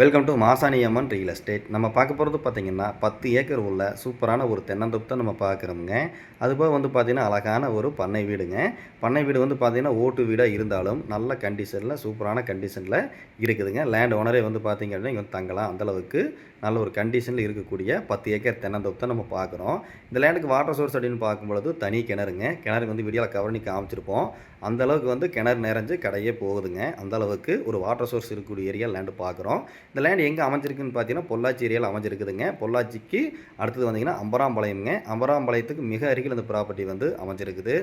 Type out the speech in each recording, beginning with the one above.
Welcome to Masaniamman real estate நம்ம பார்க்க போகிறது பார்த்திங்கன்னா பத்து ஏக்கர் உள்ள சூப்பரான ஒரு தென்னந்தோப்பு தான் நம்ம பார்க்குறோமுங்க. அதுபோக வந்து பார்த்திங்கன்னா அழகான ஒரு பண்ணை வீடுங்க. பண்ணை வீடு வந்து பார்த்திங்கன்னா ஓட்டு வீடாக இருந்தாலும் நல்ல கண்டிஷனில் சூப்பரான கண்டிஷனில் இருக்குதுங்க. லேண்ட் ஓனரே வந்து பார்த்திங்க அப்படின்னா இங்கே வந்து தங்கலாம் அந்தளவுக்கு நல்ல ஒரு கண்டிஷனில் இருக்கக்கூடிய பத்து ஏக்கர் தென்னந்தோப்பு தான் நம்ம பார்க்குறோம். இந்த லேண்டுக்கு வாட்டர் சோர்ஸ் அப்படின்னு பார்க்கும்பொழுது தனி கிணறுங்க. கிணறு வந்து வீடியோவில் கவர்னி காமிச்சிருப்போம். அந்த அளவுக்கு வந்து கிணறு நிறைஞ்சு கடையே போகுதுங்க. அந்த அளவுக்கு ஒரு வாட்டர் சோர்ஸ் இருக்கக்கூடிய ஏரியா லேண்டு பார்க்குறோம். இந்த லேண்ட் எங்கே அமைஞ்சிருக்குன்னு பார்த்தீங்கன்னா பொள்ளாச்சி ஏரியாவில் அமைஞ்சிருக்குதுங்க. பொள்ளாச்சிக்கு அடுத்தது வந்தீங்கன்னா அம்பராம்பாளையம்ங்க. அம்பராம்பாளையத்துக்கு மிக அருகில் அந்த ப்ராப்பர்ட்டி வந்து அமைஞ்சிருக்குது.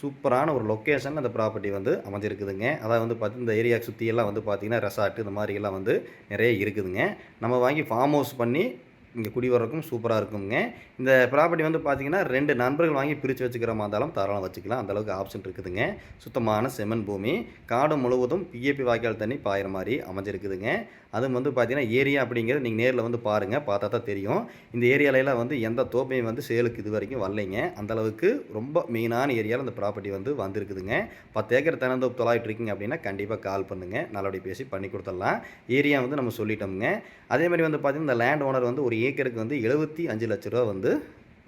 சூப்பரான ஒரு லொக்கேஷன் அந்த ப்ராப்பர்ட்டி வந்து அமைஞ்சிருக்குதுங்க. அதாவது வந்து பார்த்து இந்த ஏரியா சுற்றியெல்லாம் வந்து பார்த்திங்கன்னா ரெசார்ட் இந்த மாதிரியெல்லாம் வந்து நிறைய இருக்குதுங்க. நம்ம வாங்கி ஃபார்ம் ஹவுஸ் பண்ணி இங்கே குடி வரக்கும் சூப்பராக இருக்குங்க. இந்த ப்ராப்பர்ட்டி வந்து பார்த்தீங்கன்னா ரெண்டு நண்பர்கள் வாங்கி பிரித்து வச்சுக்கிற மாதிரி இருந்தாலும் தாராளம் வச்சுக்கலாம். அந்தளவுக்கு ஆப்ஷன் இருக்குதுங்க. சுத்தமான செமன் பூமி. காடு முழுவதும் பிஏபி வாய்க்கால் தண்ணி பாயிற மாதிரி அமைஞ்சிருக்குதுங்க. அதுவும் வந்து பார்த்தீங்கன்னா ஏரியா அப்படிங்கிறது நீங்கள் நேரில் வந்து பாருங்கள் பார்த்தா தான் தெரியும். இந்த ஏரியாலையெல்லாம் வந்து எந்த தோப்பையும் வந்து சேலுக்கு இது வரைக்கும் வரலைங்க. அந்தளவுக்கு ரொம்ப மெயினான ஏரியாவில் அந்த ப்ராப்பர்ட்டி வந்து வந்திருக்குதுங்க. பத்து ஏக்கர் தென்னந்தோப்பு தொலாயிட்டு இருக்கீங்க அப்படின்னா கண்டிப்பாக கால் பண்ணுங்கள் நல்லபடியாக பேசி பண்ணி கொடுத்துடலாம். ஏரியா வந்து நம்ம சொல்லிட்டோம்ங்க. அதே மாதிரி வந்து பார்த்திங்கன்னா இந்த லேண்ட் ஓனர் வந்து ஒரு ஏக்கருக்கு வந்து எழுபத்தி அஞ்சு லட்ச ரூபா வந்து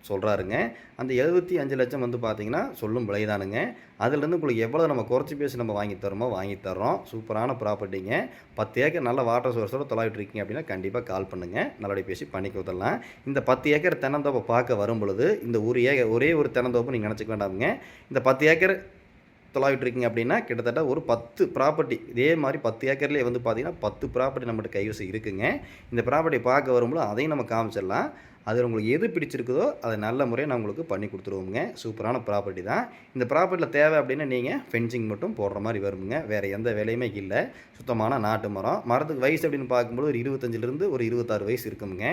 சொல்கிறாருங்க அந்த எழுபத்தி அஞ்சு லட்சம் வந்து பார்த்திங்கன்னா சொல்லும் விலைதானுங்க அதுலேருந்து உங்களுக்கு எவ்வளோ நம்ம குறைச்சி பேசி நம்ம வாங்கி தரோமோ வாங்கி தர்றோம். சூப்பரான ப்ராப்பர்ட்டிங்க. பத்து ஏக்கர் நல்ல வாட்டர் சோர்ஸோட தொலைவிட்டு இருக்கீங்க அப்படின்னா கண்டிப்பாக கால் பண்ணுங்கள் நல்லபடியாக பேசி பண்ணி கொடுத்துடலாம். இந்த பத்து ஏக்கர் தென்னந்தோப்பை பார்க்க வரும் பொழுது இந்த ஒரு ஏக்கர் ஒரே ஒரு தென்னந்தோப்பு நீங்கள் நினச்சிக்க வேண்டாமுங்க. இந்த பத்து ஏக்கர் தொலாவிட்டு இருக்கீங்க அப்படின்னா கிட்டத்தட்ட ஒரு பத்து ப்ராப்பர்ட்டி இதே மாதிரி பத்து ஏக்கர்லேயே வந்து பார்த்தீங்கன்னா பத்து ப்ராப்பர்ட்டி நம்மகிட்ட கைவசம் இருக்குங்க. இந்த ப்ராப்பர்ட்டி பார்க்க வரும்போது அதையும் நம்ம காமிச்சிடலாம். அதில் உங்களுக்கு எது பிடிச்சிருக்குதோ அதை நல்ல முறையாக நான் உங்களுக்கு பண்ணி கொடுத்துருவோங்க சூப்பரான ப்ராப்பர்ட்டி தான். இந்த ப்ராப்பர்ட்டியில் தேவை அப்படின்னா நீங்கள் ஃபென்சிங் மட்டும் போடுற மாதிரி வருங்க வேறு எந்த வேலையுமே இல்லை. சுத்தமான நாட்டு மரம். மரத்துக்கு வயசு அப்படின்னு பார்க்கும்போது ஒரு இருபத்தஞ்சிலிருந்து ஒரு இருபத்தாறு வயசு இருக்குங்க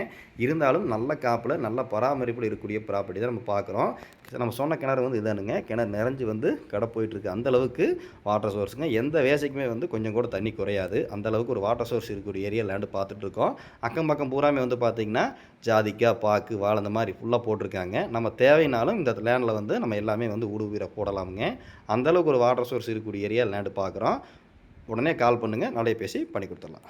இருந்தாலும் நல்ல காப்பில் நல்ல பராமரிப்பில் இருக்கக்கூடிய ப்ராப்பர்ட்டி தான் நம்ம பார்க்குறோம். நம்ம சொன்ன கிணறு வந்து இதானுங்க. கிணறு நிறைஞ்சு வந்து கடை போயிட்டுருக்கு. அந்தளவுக்கு வாட்டர் சோர்ஸுங்க எந்த வேசைக்குமே வந்து கொஞ்சம் கூட தண்ணி குறையாது. அந்தளவுக்கு ஒரு வாட்டர் சோர்ஸ் இருக்கக்கூடிய ஏரியா லேண்டு பார்த்துட்ருக்கோம் அக்கம் பக்கம் பூராமே வந்து பார்த்திங்கன்னா ஜாதிக்காய் பாக்கு வாழை அந்த மாதிரி ஃபுல்லாக போட்டிருக்காங்க. நம்ம தேவைனாலும் இந்த லேண்டில் வந்து நம்ம எல்லாமே வந்து ஊடு உயிரை போடலாமுங்க. அந்தளவுக்கு ஒரு வாட்டர் சோர்ஸ் இருக்கக்கூடிய ஏரியா லேண்டு பார்க்குறோம். உடனே கால் பண்ணுங்கள் நாளைய பேசி பண்ணி கொடுத்துடலாம்.